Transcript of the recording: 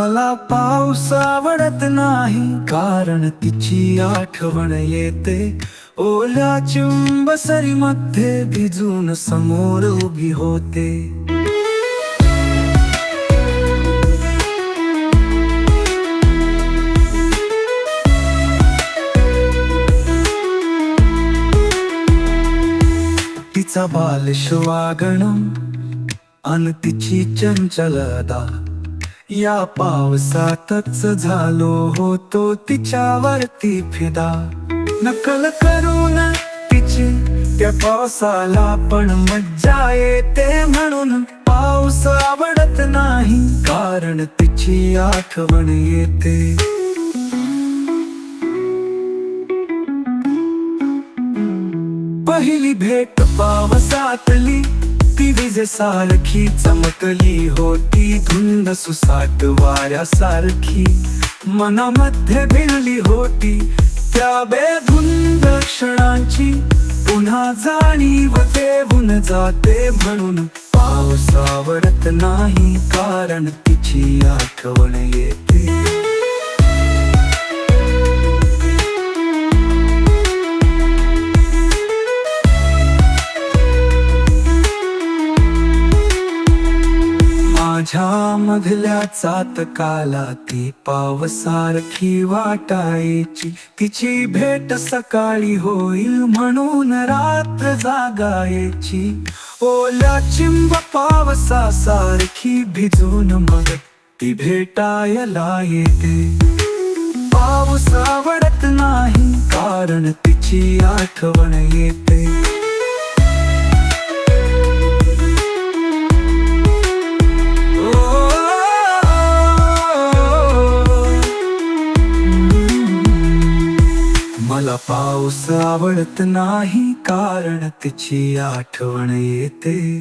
मला पाऊस आवडत नाही कारण तिची आठवण येते. ओल्या चिंबसरी मध्ये भिजून समोर उभी होते. तिचा बाल श्वागणम आणि तिची चंचलदा या पावसातच झालो होतो तिच्यावरती फिदा. नकल करून तिची त्या पावसाला पण मज्जा येते म्हणून पाऊस आवडत नाही. कारण तिची आठवण येते. पहिली भेट पावसात विजेसारखी चमकली होती धुंद सुसाट वाऱ्यासारखी. मनामध्ये भिरली होती त्या बेधुंद क्षणांची. पुन्हा जाणीव देऊन जाते म्हणून. पावसावरत नाही कारण तिची आठवण येते. माझ्या मधल्या चातकाला ती पावसारखी वाटायची. तिची भेट सकाळी होईल म्हणून रात्र जागायची. ओल्या चिंब पावसासारखी भिजून मग ती भेटायला येते. पाऊस आवडत नाही कारण तिची आठवण येते. पाऊस आवडत नाही कारण तिची आठवण येते.